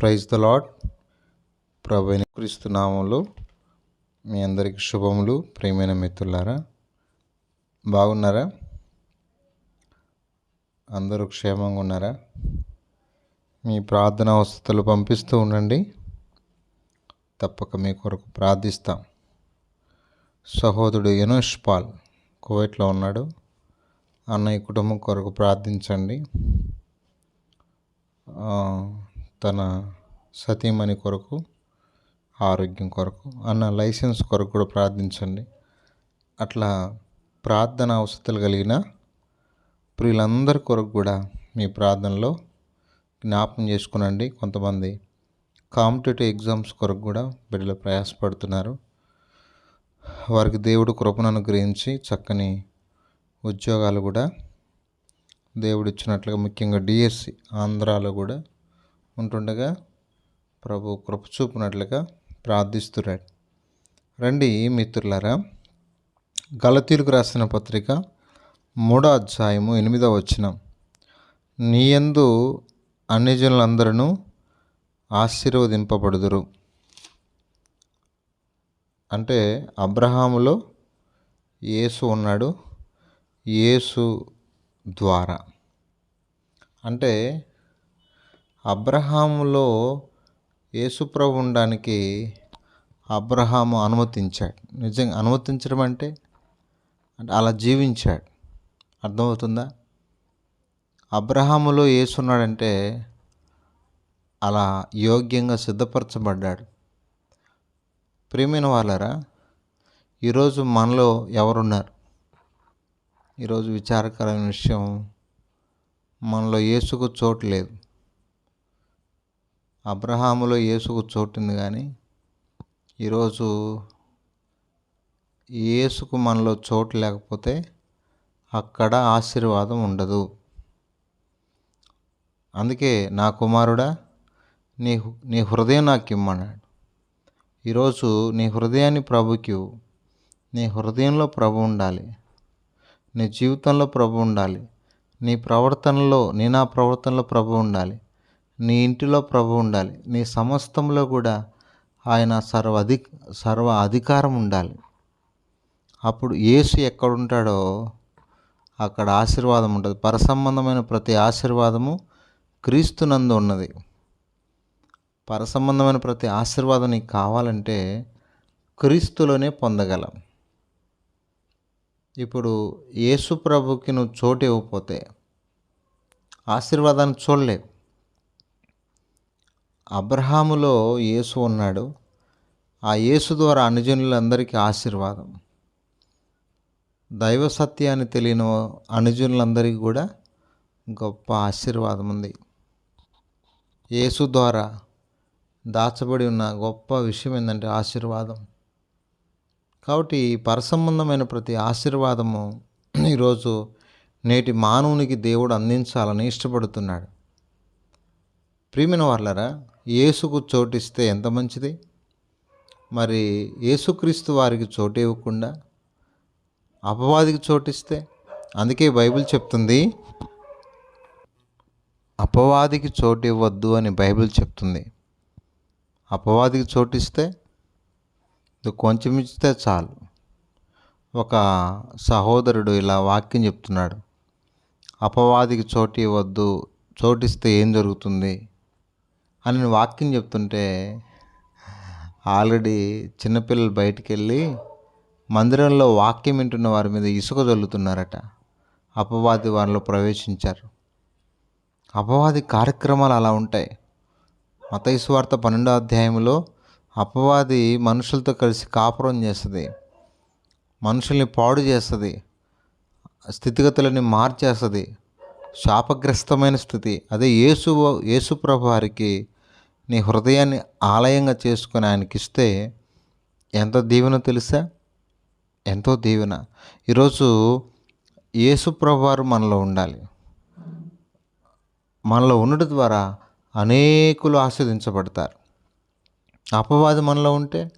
Praise the lord ప్రభుని క్రీస్తు మీ అందరికీ శుభములు. ప్రేమైన మిత్రులారా బాగున్నారా? అందరూ క్షేమంగా ఉన్నారా? మీ ప్రార్థన వసతులు పంపిస్తూ ఉండండి. తప్పక మీ కొరకు ప్రార్థిస్తాం. సహోదరుడు యనోష్ పాల్ కువైట్లో ఉన్నాడు. అన్నయ్య కుటుంబం కొరకు ప్రార్థించండి. తన సతీమణి కొరకు ఆరోగ్యం కొరకు అన్న లైసెన్స్ కొరకు కూడా ప్రార్థించండి. అట్లా ప్రార్థన అవసరాలు కలిగిన ప్రియులందరి కొరకు కూడా మీ ప్రార్థనలో జ్ఞాపకం చేసుకునండి. కొంతమంది కాంపిటేటివ్ ఎగ్జామ్స్ కొరకు కూడా బిడ్డలు ప్రయాసపడుతున్నారు. వారికి దేవుడు కృపను అనుగ్రహించి చక్కని ఉద్యోగాలు కూడా దేవుడు ఇచ్చినట్లుగా ముఖ్యంగా డిఎస్సి ఆంధ్రాలో కూడా ఉంటుండగా ప్రభు కృప చూపినట్లుగా ప్రార్థిస్తున్నాడు రండి మిత్రులారా గలతీరుకు రాసిన పత్రిక మూడో అధ్యాయము ఎనిమిదో వచనం. నీయందు అన్ని జనులందరూ ఆశీర్వదింపబడుదురు. అంటే అబ్రహాములో యేసు ఉన్నాడు. యేసు ద్వారా. అంటే అబ్రహాములో యేసుప్రభు ఉండడానికి అబ్రహాము అనుమతించాడు. నిజంగా అనుమతించడం అంటే అంటే అలా జీవించాడు. అర్థమవుతుందా? అబ్రహాములో ఏసున్నాడంటే అలా యోగ్యంగా సిద్ధపరచబడ్డాడు. ప్రేమైన వాళ్ళరా ఈరోజు మనలో ఎవరున్నారు? ఈరోజు విచారకరమైన విషయం మనలో ఏసుకు చోటు లేదు. అబ్రహాములో యేసుకు చోటుంది కానీ ఈరోజు యేసుకు మనలో చోటు లేకపోతే అక్కడ ఆశీర్వాదం ఉండదు. అందుకే నా కుమారుడా నీ నీ హృదయం నాకు ఇమ్మన్నాడు. ఈరోజు నీ హృదయాన్ని ప్రభుకి నీ హృదయంలో ప్రభు ఉండాలి. నీ జీవితంలో ప్రభు ఉండాలి. నీ ప్రవర్తనలో నీ నా ప్రవర్తనలో ప్రభు ఉండాలి. నీ ఇంటిలో ప్రభు ఉండాలి. నీ సమస్తంలో కూడా ఆయన సర్వ అధి సర్వ అధికారం ఉండాలి. అప్పుడు యేసు ఎక్కడుంటాడో అక్కడ ఆశీర్వాదం ఉంటుంది. పరసంబంధమైన ప్రతి ఆశీర్వాదము క్రీస్తునందు ఉన్నది. పరసంబంధమైన ప్రతి ఆశీర్వాదం నీకు కావాలంటే క్రీస్తులోనే పొందగలం. ఇప్పుడు యేసు ప్రభుకి నువ్వు చోటు ఇవ్వకపోతే ఆశీర్వాదాన్ని చూడలేవు. అబ్రహాములో యేసు ఉన్నాడు. ఆ యేసు ద్వారా అనుజనులందరికీ ఆశీర్వాదం. దైవ సత్యాన్ని తెలియని అనుజనులందరికీ కూడా గొప్ప ఆశీర్వాదం ఉంది. యేసు ద్వారా దాచబడి ఉన్న గొప్ప విషయం ఏంటంటే ఆశీర్వాదం. కాబట్టి పరసంబంధమైన ప్రతి ఆశీర్వాదము ఈరోజు నేటి మానవునికి దేవుడు అందించాలని ఇష్టపడుతున్నాడు. ప్రియమైన వాళ్ళరా యేసుకు చోటిస్తే ఎంత మంచిది? మరి యేసుక్రీస్తు వారికి చోటు ఇవ్వకుండా అపవాదికి చోటిస్తే? అందుకే బైబిల్ చెప్తుంది అపవాదికి చోటు ఇవ్వద్దు అని బైబిల్ చెప్తుంది. అపవాదికి చోటిస్తే ఇది కొంచెం ఇస్తే చాలు. ఒక సహోదరుడు ఇలా వాక్యం చెప్తున్నాడు అపవాదికి చోటు ఇవ్వద్దు చోటిస్తే ఏం జరుగుతుంది? అని నేను వాక్యం చెప్తుంటే ఆల్రెడీ చిన్నపిల్లలు బయటికి వెళ్ళి మందిరంలో వాక్యం వింటున్న వారి మీద ఇసుక జల్లుతున్నారట. అపవాది వారిలో ప్రవేశించారు. అపవాది కార్యక్రమాలు అలా ఉంటాయి. మత ఇసువార్త పన్నెండో అధ్యాయంలో అపవాది మనుషులతో కలిసి కాపురం చేస్తుంది మనుషుల్ని పాడు చేస్తుంది స్థితిగతులని మార్చేస్తుంది శాపగ్రస్తమైన స్థితి. అదే యేసు యేసుప్రభు వారికి నీ హృదయాన్ని ఆలయంగా చేసుకుని ఆయనకి ఇస్తే ఎంత దీవెన తెలుసా? ఎంతో దీవెన. ఈరోజు యేసుప్రభు వారు మనలో ఉండాలి. మనలో ఉండడం ద్వారా అనేకులు ఆస్వాదించబడతారు. అపవాది మనలో ఉంటే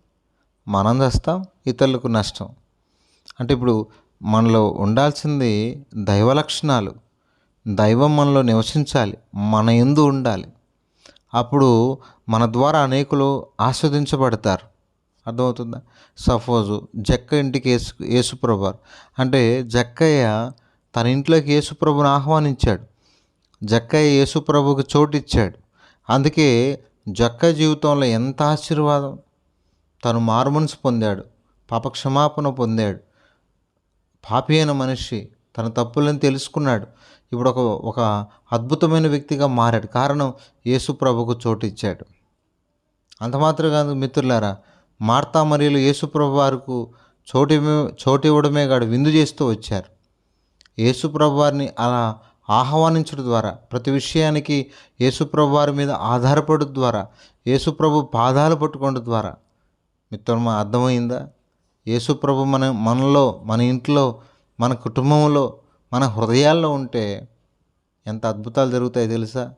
మనం చేస్తాం ఇతరులకు నష్టం. అంటే ఇప్పుడు మనలో ఉండాల్సింది దైవ లక్షణాలు దైవం మనలో నివసించాలి మన ఎందు ఉండాలి. అప్పుడు మన ద్వారా అనేకులు ఆస్వాదించబడతారు. అర్థమవుతుందా? సపోజు జక్క ఇంటికి యేసు యేసుప్రభు అంటే జక్కయ్య తన ఇంట్లోకి యేసుప్రభుని ఆహ్వానించాడు. జక్కయ్య యేసుప్రభుకి చోటు ఇచ్చాడు అందుకే జక్క జీవితంలో ఎంత ఆశీర్వాదం. తను మారుమనసు పొందాడు పాప క్షమాపణ పొందాడు. పాపి అయిన మనిషి తన తప్పులను తెలుసుకున్నాడు. ఇప్పుడు ఒక ఒక అద్భుతమైన వ్యక్తిగా మారాడు. కారణం యేసు ప్రభుకు చోటు ఇచ్చాడు. అంత మాత్రం కాదు మిత్రులారా మార్తా మరియు యేసుప్రభు వారికి చోటు చోటు ఇవ్వడమే కాదు విందు చేస్తూ వచ్చారు. యేసుప్రభు వారిని అలా ఆహ్వానించడం ద్వారా ప్రతి విషయానికి యేసుప్రభు వారి మీద ఆధారపడడం ద్వారా యేసుప్రభు పాదాలు పట్టుకోవడం ద్వారా. మిత్రమా అర్థమైందా? యేసుప్రభు మన మనలో మన ఇంట్లో మన కుటుంబంలో మన హృదయాల్లో ఉంటే ఎంత అద్భుతాలు జరుగుతాయి తెలుసా?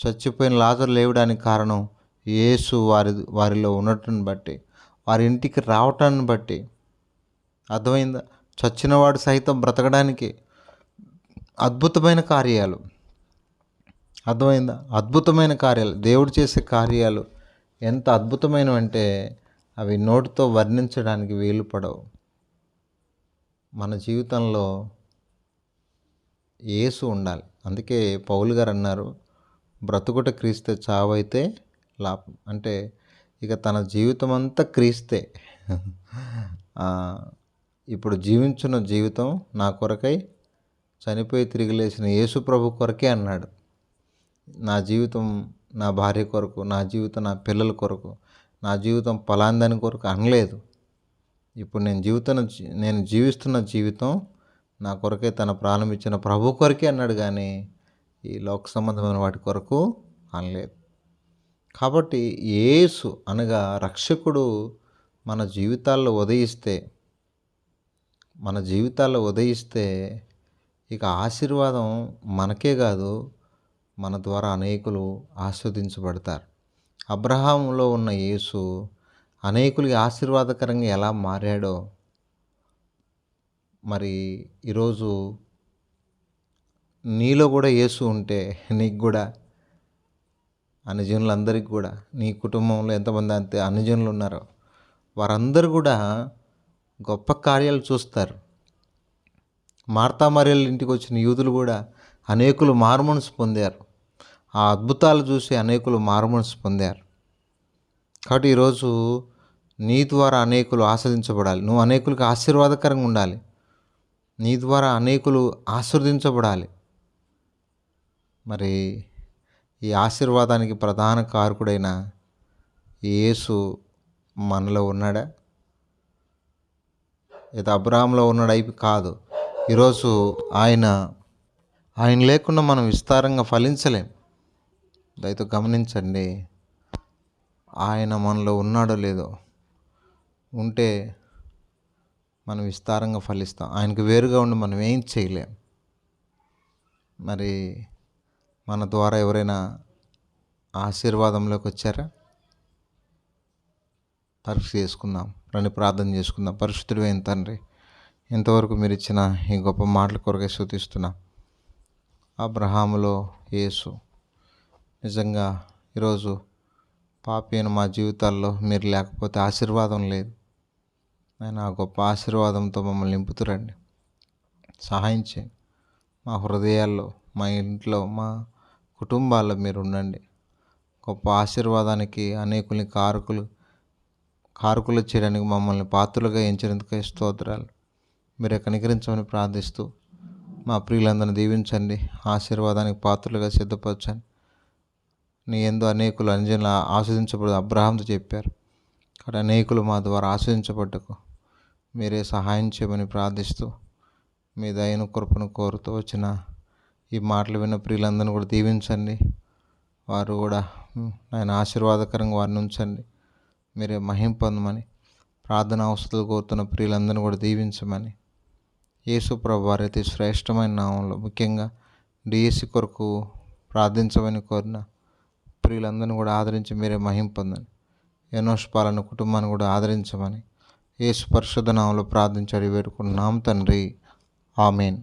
చచ్చిపోయిన లాజరు లేవడానికి కారణం యేసు వారి వారిలో ఉండటం బట్టి వారి ఇంటికి రావటాన్ని బట్టి. అర్థమైందా? చచ్చినవాడు సైతం బ్రతకడానికి అద్భుతమైన కార్యాలు. అర్థమైందా? అద్భుతమైన కార్యాలు. దేవుడు చేసే కార్యాలు ఎంత అద్భుతమైనవంటే అవి నోటితో వర్ణించడానికి వీలు పడవు మన జీవితంలో యేసు ఉండాలి. అందుకే పౌలు గారు అన్నారు బ్రతుకుట క్రీస్తే చావైతే లాభం. అంటే ఇక తన జీవితం అంతా క్రీస్తే ఇప్పుడు జీవించిన జీవితం నా కొరకై చనిపోయి తిరిగి లేచిన యేసు ప్రభు కొరకే అన్నాడు. నా జీవితం నా భార్య కొరకు నా జీవితం నా పిల్లల కొరకు నా జీవితం పలాందని కొరకు అనలేదు. ఇప్పుడు నేను జీవితం నేను జీవిస్తున్న జీవితం నా కొరకే తన ప్రాణం ఇచ్చిన ప్రభు కొరకే అన్నాడు కానీ ఈ లోక సంబంధమైన వాటి కొరకు అనలేదు. కాబట్టి యేసు అనగా రక్షకుడు మన జీవితాల్లో ఉదయిస్తే మన జీవితాల్లో ఉదయిస్తే ఇక ఆశీర్వాదం మనకే కాదు మన ద్వారా అనేకులు ఆస్వాదించబడతారు. అబ్రహాంలో ఉన్న యేసు అనేకులకి ఆశీర్వాదకరంగా ఎలా మారాడో మరి ఈరోజు నీలో కూడా యేసు ఉంటే నీకు కూడా అనుజనులందరికీ కూడా నీ కుటుంబంలో ఎంతమంది అంతే అనుజనులు ఉన్నారో వారందరూ కూడా గొప్ప కార్యాలు చూస్తారు. మార్తా ఇంటికి వచ్చిన యూదులు కూడా అనేకులు మారుమనసు పొందారు. ఆ అద్భుతాలు చూసి అనేకులు మారుమనసు పొందారు. కాబట్టి ఈరోజు నీ ద్వారా అనేకులు ఆస్వాదించబడాలి. నువ్వు అనేకులకు ఆశీర్వాదకరంగా ఉండాలి. నీ ద్వారా అనేకులు ఆశీర్వదించబడాలి. మరి ఈ ఆశీర్వాదానికి ప్రధాన కారకుడైన యేసు మనలో ఉన్నాడా? లేదా అబ్రాహంలో ఉన్నాడు? అయిపో కాదు. ఈరోజు ఆయన ఆయన లేకుండా మనం విస్తారంగా ఫలించలేం. దయతో గమనించండి. ఆయన మనలో ఉన్నాడో లేదో ఉంటే మనం విస్తారంగా ఫలిస్తాం. ఆయనకు వేరుగా ఉండి మనం ఏం చేయలేం. మరి మన ద్వారా ఎవరైనా ఆశీర్వాదంలోకి వచ్చారా? పరీక్ష చేసుకుందాం. రండి ప్రార్థన చేసుకుందాం. పరిశుద్ధుడు ఏం తండ్రి ఇంతవరకు మీరు ఇచ్చిన ఈ గొప్ప మాటల కొరకే శృతిస్తున్నా అబ్రహాములో యేసు నిజంగా ఈరోజు పాపి అయిన మా జీవితాల్లో మీరు లేకపోతే ఆశీర్వాదం లేదు. ఆయన ఆ గొప్ప ఆశీర్వాదంతో మమ్మల్ని నింపుతురండి. సహాయం చేయండి. మా హృదయాల్లో మా ఇంట్లో మా కుటుంబాల్లో మీరు ఉండండి. గొప్ప ఆశీర్వాదానికి అనేకుల్ని కారకులు కారకులు చేయడానికి మమ్మల్ని పాత్రలుగా ఎంచినందుకే స్తోత్రాలు. మీరే కనికరించమని ప్రార్థిస్తూ మా ప్రియులందరిని దీవించండి. ఆశీర్వాదానికి పాత్రలుగా సిద్ధపరచండి. నీ ఎందు అనేకులు అంజన ఆస్వాదించబడు అబ్రహాంతో చెప్పారు. కాబట్టి అనేకులు మా ద్వారా ఆస్వాదించబడ్డకు మీరే సహాయం చేయమని ప్రార్థిస్తూ మీ దయను కృపను కోరుతూ వచ్చిన ఈ మాటలు విన్న ప్రియులందరిని కూడా దీవించండి. వారు కూడా ఆయన ఆశీర్వాదకరంగా వారిని ఉంచండి. మీరే మహిం పొందమని ప్రార్థన అవసరాలు కోరుతున్న ప్రియులందరినీ కూడా దీవించమని యేసు ప్రభు వారి శ్రేష్టమైన నామంలో ముఖ్యంగా డిఎస్సి కొరకు ప్రార్థించమని కోరిన ప్రియులందరినీ కూడా ఆదరించి మీరే మహింపొందండి ఎనోష్ పాలన కుటుంబాన్ని కూడా ఆదరించమని యేసు పరిశుద్ధ ప్రార్థించాడు వేడుకున్నాం తండ్రి. ఆమెన్.